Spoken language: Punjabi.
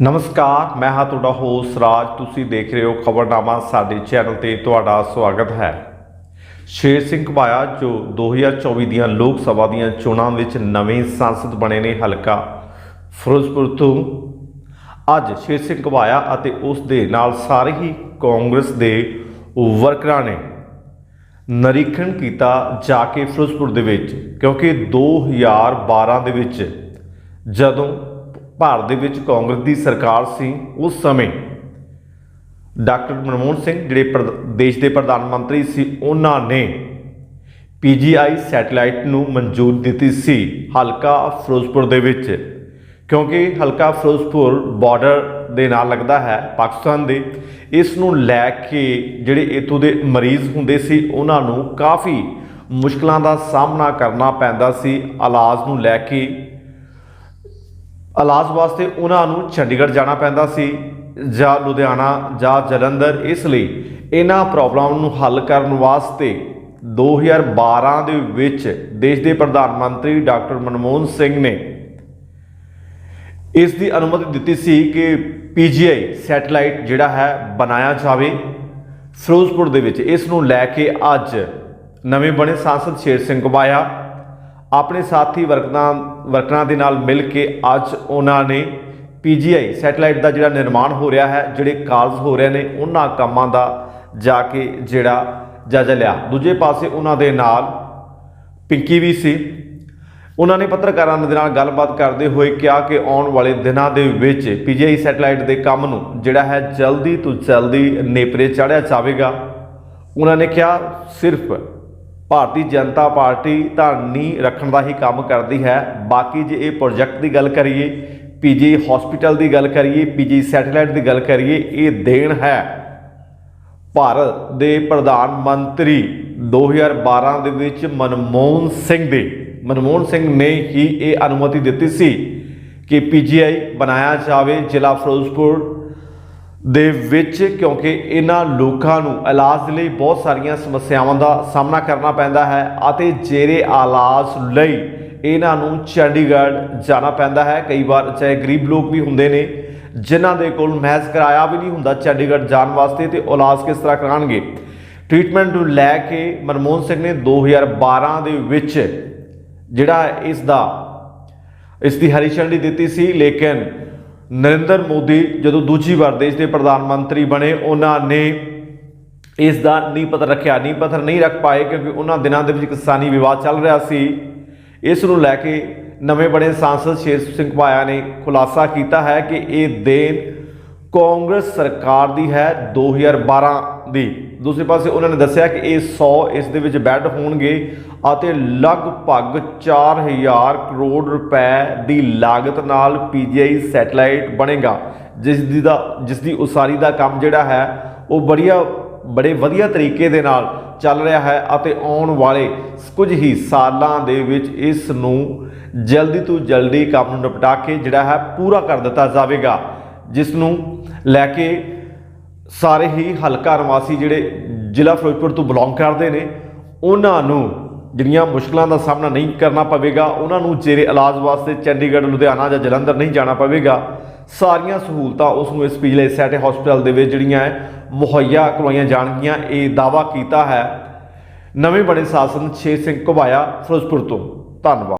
ਨਮਸਕਾਰ, ਮੈਂ ਹਾਂ ਤੁਹਾਡਾ ਹੋਸਟ ਰਾਜ। ਤੁਸੀਂ ਦੇਖ ਰਹੇ ਹੋ ਖਬਰਨਾਮਾ ਸਾਡੇ ਚੈਨਲ ਤੇ। ਤੁਹਾਡਾ ਸਵਾਗਤ ਹੈ। ਸ਼ੇਰ ਸਿੰਘ ਘਬਾਇਆ, ਜੋ 2024 ਦੀਆਂ ਲੋਕ ਸਭਾ ਦੀਆਂ ਚੋਣਾਂ ਵਿੱਚ ਨਵੇਂ ਸੰਸਦ ਬਣੇ ਨੇ ਹਲਕਾ ਫਿਰੋਜ਼ਪੁਰ ਤੋਂ। ਅੱਜ ਸ਼ੇਰ ਸਿੰਘ ਘਬਾਇਆ ਅਤੇ ਉਸ ਦੇ ਨਾਲ ਸਾਰੇ ਹੀ ਕਾਂਗਰਸ ਦੇ ਵਰਕਰਾਂ ਨੇ ਨਿਰੀਖਣ ਕੀਤਾ ਜਾ ਕੇ ਫਿਰੋਜ਼ਪੁਰ ਦੇ ਵਿੱਚ, ਕਿਉਂਕਿ 2012 ਦੇ ਵਿੱਚ ਜਦੋਂ ਭਾਰਤ ਦੇ ਵਿੱਚ ਕਾਂਗਰਸ ਦੀ ਸਰਕਾਰ ਸੀ ਉਸ ਸਮੇਂ। ਡਾਕਟਰ ਮਨਮੋਹਨ ਸਿੰਘ ਜਿਹੜੇ ਪ੍ਰਧ- ਦੇਸ਼ ਦੇ ਪ੍ਰਧਾਨ ਮੰਤਰੀ ਸੀ, ਉਹਨਾਂ ਨੇ ਪੀਜੀਆਈ ਸੈਟੇਲਾਈਟ ਨੂੰ ਮਨਜ਼ੂਰ ਦਿੱਤੀ ਸੀ ਹਲਕਾ ਫਿਰੋਜ਼ਪੁਰ ਦੇ ਵਿੱਚ। ਕਿਉਂਕਿ ਹਲਕਾ ਫਿਰੋਜ਼ਪੁਰ ਬਾਰਡਰ ਦੇ ਨਾਲ ਲੱਗਦਾ ਹੈ ਪਾਕਿਸਤਾਨ ਦੇ। ਇਸ ਨੂੰ ਲੈ ਕੇ ਜਿਹੜੇ ਇਥੋਂ ਦੇ ਮਰੀਜ਼ ਹੁੰਦੇ ਸੀ, ਉਹਨਾਂ ਨੂੰ ਕਾਫੀ ਮੁਸ਼ਕਲਾਂ ਦਾ ਸਾਹਮਣਾ ਕਰਨਾ ਪੈਂਦਾ ਸੀ। ਇਲਾਜ ਨੂੰ ਲੈ ਕੇ ਇਲਾਜ ਵਾਸਤੇ ਉਹਨਾਂ ਨੂੰ ਚੰਡੀਗੜ੍ਹ ਜਾਣਾ ਪੈਂਦਾ ਸੀ, ਜਾਂ ਲੁਧਿਆਣਾ, ਜਾਂ ਜਲੰਧਰ। ਇਸ ਲਈ ਇਹਨਾਂ ਪ੍ਰੋਬਲਮ ਨੂੰ ਹੱਲ ਕਰਨ ਵਾਸਤੇ 2012 ਦੇ ਵਿੱਚ ਦੇਸ਼ ਦੇ ਪ੍ਰਧਾਨ ਮੰਤਰੀ ਡਾਕਟਰ ਮਨਮੋਹਨ ਸਿੰਘ ਨੇ ਇਸ ਦੀ ਅਨੁਮਤੀ ਦਿੱਤੀ ਸੀ ਕਿ ਪੀਜੀਆਈ ਸੈਟੇਲਾਈਟ ਜਿਹੜਾ ਹੈ ਬਣਾਇਆ ਜਾਵੇ। ਫਿਰੋਜ਼ਪੁਰ ਦੇ ਵਿੱਚ ਇਸ ਨੂੰ ਲੈ ਕੇ ਅੱਜ ਨਵੇਂ ਬਣੇ ਸਾਂਸਦ ਸ਼ੇਰ ਸਿੰਘ ਘੁਬਾਇਆ ਆਪਣੇ ਸਾਥੀ ਵਰਕਰਾਂ ਵਰਕਰਾਂ ਦੇ ਨਾਲ ਮਿਲ ਕੇ ਅੱਜ ਉਹਨਾਂ ਨੇ ਪੀਜੀਆਈ ਸੈਟੇਲਾਈਟ ਦਾ ਜਿਹੜਾ ਨਿਰਮਾਣ ਹੋ ਰਿਹਾ ਹੈ, ਜਿਹੜੇ ਕਾਲਜ ਹੋ ਰਹੇ ਨੇ, ਉਹਨਾਂ ਕੰਮਾਂ ਦਾ ਜਾ ਕੇ ਜਿਹੜਾ ਜਾਇਜ਼ਾ ਲਿਆ। ਦੂਜੇ ਪਾਸੇ ਉਹਨਾਂ ਦੇ ਨਾਲ ਪਿੰਕੀ ਵੀ ਸੀ। ਉਹਨਾਂ ਨੇ ਪੱਤਰਕਾਰਾਂ ਦੇ ਨਾਲ ਗੱਲਬਾਤ ਕਰਦੇ ਹੋਏ ਕਿਹਾ ਕਿ ਆਉਣ ਵਾਲੇ ਦਿਨਾਂ ਦੇ ਵਿੱਚ ਪੀਜੀਆਈ ਸੈਟੇਲਾਈਟ ਦੇ ਕੰਮ ਨੂੰ ਜਿਹੜਾ ਹੈ ਜਲਦੀ ਤੋਂ ਜਲਦੀ ਨੇਪਰੇ ਚਾੜਿਆ ਜਾਵੇਗਾ। ਉਹਨਾਂ ਨੇ ਕਿਹਾ, ਸਿਰਫ ਭਾਰਤੀ ਜਨਤਾ ਪਾਰਟੀ ਧਾਰਨੀ ਰੱਖਣ ਦਾ ਹੀ ਕੰਮ ਕਰਦੀ ਹੈ। ਬਾਕੀ ਜੇ ਇਹ ਪ੍ਰੋਜੈਕਟ ਦੀ ਗੱਲ ਕਰੀਏ, ਪੀਜੀ ਹਸਪੀਟਲ ਦੀ ਗੱਲ ਕਰੀਏ, ਪੀਜੀ ਸੈਟੇਲਾਈਟ ਦੀ ਗੱਲ ਕਰੀਏ, ਇਹ ਦੇਣ ਹੈ। ਭਾਰਤ ਦੇ ਪ੍ਰਧਾਨ ਮੰਤਰੀ 2012 ਦੇ ਵਿੱਚ ਮਨਮੋਹਨ ਸਿੰਘ ਦੇ, ਮਨਮੋਹਨ ਸਿੰਘ ਨੇ ਹੀ ਇਹ ਅਨੁਮਤੀ ਦਿੱਤੀ ਸੀ ਕਿ ਪੀਜੀਆਈ ਬਣਾਇਆ ਜਾਵੇ ਜ਼ਿਲ੍ਹਾ ਫਿਰੋਜ਼ਪੁਰ ਦੇ ਵਿੱਚ ਕਿਉਂਕਿ ਇਹਨਾਂ ਲੋਕਾਂ ਨੂੰ ਇਲਾਜ ਲਈ ਬਹੁਤ ਸਾਰੀਆਂ ਸਮੱਸਿਆਵਾਂ ਦਾ ਸਾਹਮਣਾ ਕਰਨਾ ਪੈਂਦਾ ਹੈ ਅਤੇ ਜੇਰੇ ਇਲਾਜ ਲਈ ਇਹਨਾਂ ਨੂੰ ਚੰਡੀਗੜ੍ਹ ਜਾਣਾ ਪੈਂਦਾ ਹੈ। ਕਈ ਵਾਰ ਚਾਹੇ ਗਰੀਬ ਲੋਕ ਵੀ ਹੁੰਦੇ ਨੇ, ਜਿਨ੍ਹਾਂ ਦੇ ਕੋਲ ਮਹਿਜ਼ ਕਿਰਾਇਆ ਵੀ ਨਹੀਂ ਹੁੰਦਾ ਚੰਡੀਗੜ੍ਹ ਜਾਣ ਵਾਸਤੇ ਤੇ ਉਹ ਇਲਾਜ ਕਿਸ ਤਰ੍ਹਾਂ ਕਰਾਉਣਗੇ? ਟ੍ਰੀਟਮੈਂਟ ਨੂੰ ਲੈ ਕੇ ਮਨਮੋਹਨ ਸਿੰਘ ਨੇ 2012 ਦੇ ਵਿੱਚ ਜਿਹੜਾ ਇਸ ਦਾ, ਇਸ ਦੀ ਹਰੀ ਝੰਡੀ ਦਿੱਤੀ ਸੀ, ਲੇਕਿਨ ਨਰਿੰਦਰ ਮੋਦੀ ਜਦੋਂ ਦੂਜੀ ਵਾਰ ਦੇਸ਼ ਦੇ ਪ੍ਰਧਾਨ ਮੰਤਰੀ ਬਣੇ, ਉਹਨਾਂ ਨੇ ਇਸ ਦਾ ਨੀਂਹ ਪੱਥਰ ਰੱਖਿਆ। ਨੀਂਹ ਪੱਥਰ ਨਹੀਂ ਰੱਖ ਪਾਏ ਕਿਉਂਕਿ ਉਹਨਾਂ ਦਿਨਾਂ ਦੇ ਵਿੱਚ ਕਿਸਾਨੀ ਵਿਵਾਦ ਚੱਲ ਰਿਹਾ ਸੀ। ਇਸ ਨੂੰ ਲੈ ਕੇ ਨਵੇਂ ਬਣੇ ਸਾਂਸਦ ਸ਼ੇਰ ਸਿੰਘ ਪਾਇਆ ਨੇ ਖੁਲਾਸਾ ਕੀਤਾ ਹੈ ਕਿ ਇਹ ਦੇਣ ਕਾਂਗਰਸ ਸਰਕਾਰ ਦੀ ਹੈ। 2012 ਦੀ। ਦੂਸਰੇ ਪਾਸੇ ਉਹਨਾਂ ਨੇ ਦੱਸਿਆ ਕਿ ਇਹ 100 ਇਸ ਦੇ ਵਿੱਚ ਬੈੱਡ ਹੋਣਗੇ ਅਤੇ ਲਗਭਗ 4000 ਕਰੋੜ ਰੁਪਏ ਦੀ ਲਾਗਤ ਨਾਲ ਪੀਜੀਆਈ ਸੈਟੇਲਾਈਟ ਬਣੇਗਾ। ਜਿਸ ਦੀ ਦਾ, ਜਿਸ ਦੀ ਉਸਾਰੀ ਦਾ ਕੰਮ ਜਿਹੜਾ ਹੈ, ਉਹ ਬੜੀਆ, ਬੜੇ ਵਧੀਆ ਤਰੀਕੇ ਦੇ ਨਾਲ ਚੱਲ ਰਿਹਾ ਹੈ ਅਤੇ ਆਉਣ ਵਾਲੇ ਕੁਝ ਹੀ ਸਾਲਾਂ ਦੇ ਵਿੱਚ ਇਸ ਨੂੰ ਜਲਦੀ ਤੋਂ ਜਲਦੀ ਕੰਮ ਨੂੰ ਨਿਪਟਾ ਕੇ ਜਿਹੜਾ ਹੈ ਪੂਰਾ ਕਰ ਦਿੱਤਾ ਜਾਵੇਗਾ। ਜਿਸ ਨੂੰ ਲੈ ਕੇ ਸਾਰੇ ਹੀ ਹਲਕਾ ਨਿਵਾਸੀ ਜਿਹੜੇ ਜ਼ਿਲ੍ਹਾ ਫਿਰੋਜ਼ਪੁਰ ਤੋਂ ਬਿਲੋਂਗ ਕਰਦੇ ਨੇ, ਉਹਨਾਂ ਨੂੰ ਜਿਹੜੀਆਂ ਮੁਸ਼ਕਲਾਂ ਦਾ ਸਾਹਮਣਾ ਨਹੀਂ ਕਰਨਾ ਪਵੇਗਾ, ਉਹਨਾਂ ਨੂੰ ਜੇਰੇ ਇਲਾਜ ਵਾਸਤੇ ਚੰਡੀਗੜ੍ਹ, ਲੁਧਿਆਣਾ ਜਾਂ ਜਲੰਧਰ ਨਹੀਂ ਜਾਣਾ ਪਵੇਗਾ। ਸਾਰੀਆਂ ਸਹੂਲਤਾਂ ਉਸ ਨੂੰ ਇਸ ਪਿਛਲੇ ਸੈਟ ਹਸਪਤਾਲ ਦੇ ਵਿੱਚ ਜਿਹੜੀਆਂ ਹੈ, ਮੁਹੱਈਆ ਕਰਵਾਈਆਂ ਜਾਣਗੀਆਂ, ਇਹ ਦਾਵਾ ਕੀਤਾ ਹੈ। ਨਵੇਂ ਬਣੇ ਸ਼ਾਸਨ ਛੇ ਸਿੰਘ ਘੁਬਾਇਆ ਫਿਰੋਜ਼ਪੁਰ ਤੋਂ। ਧੰਨਵਾਦ।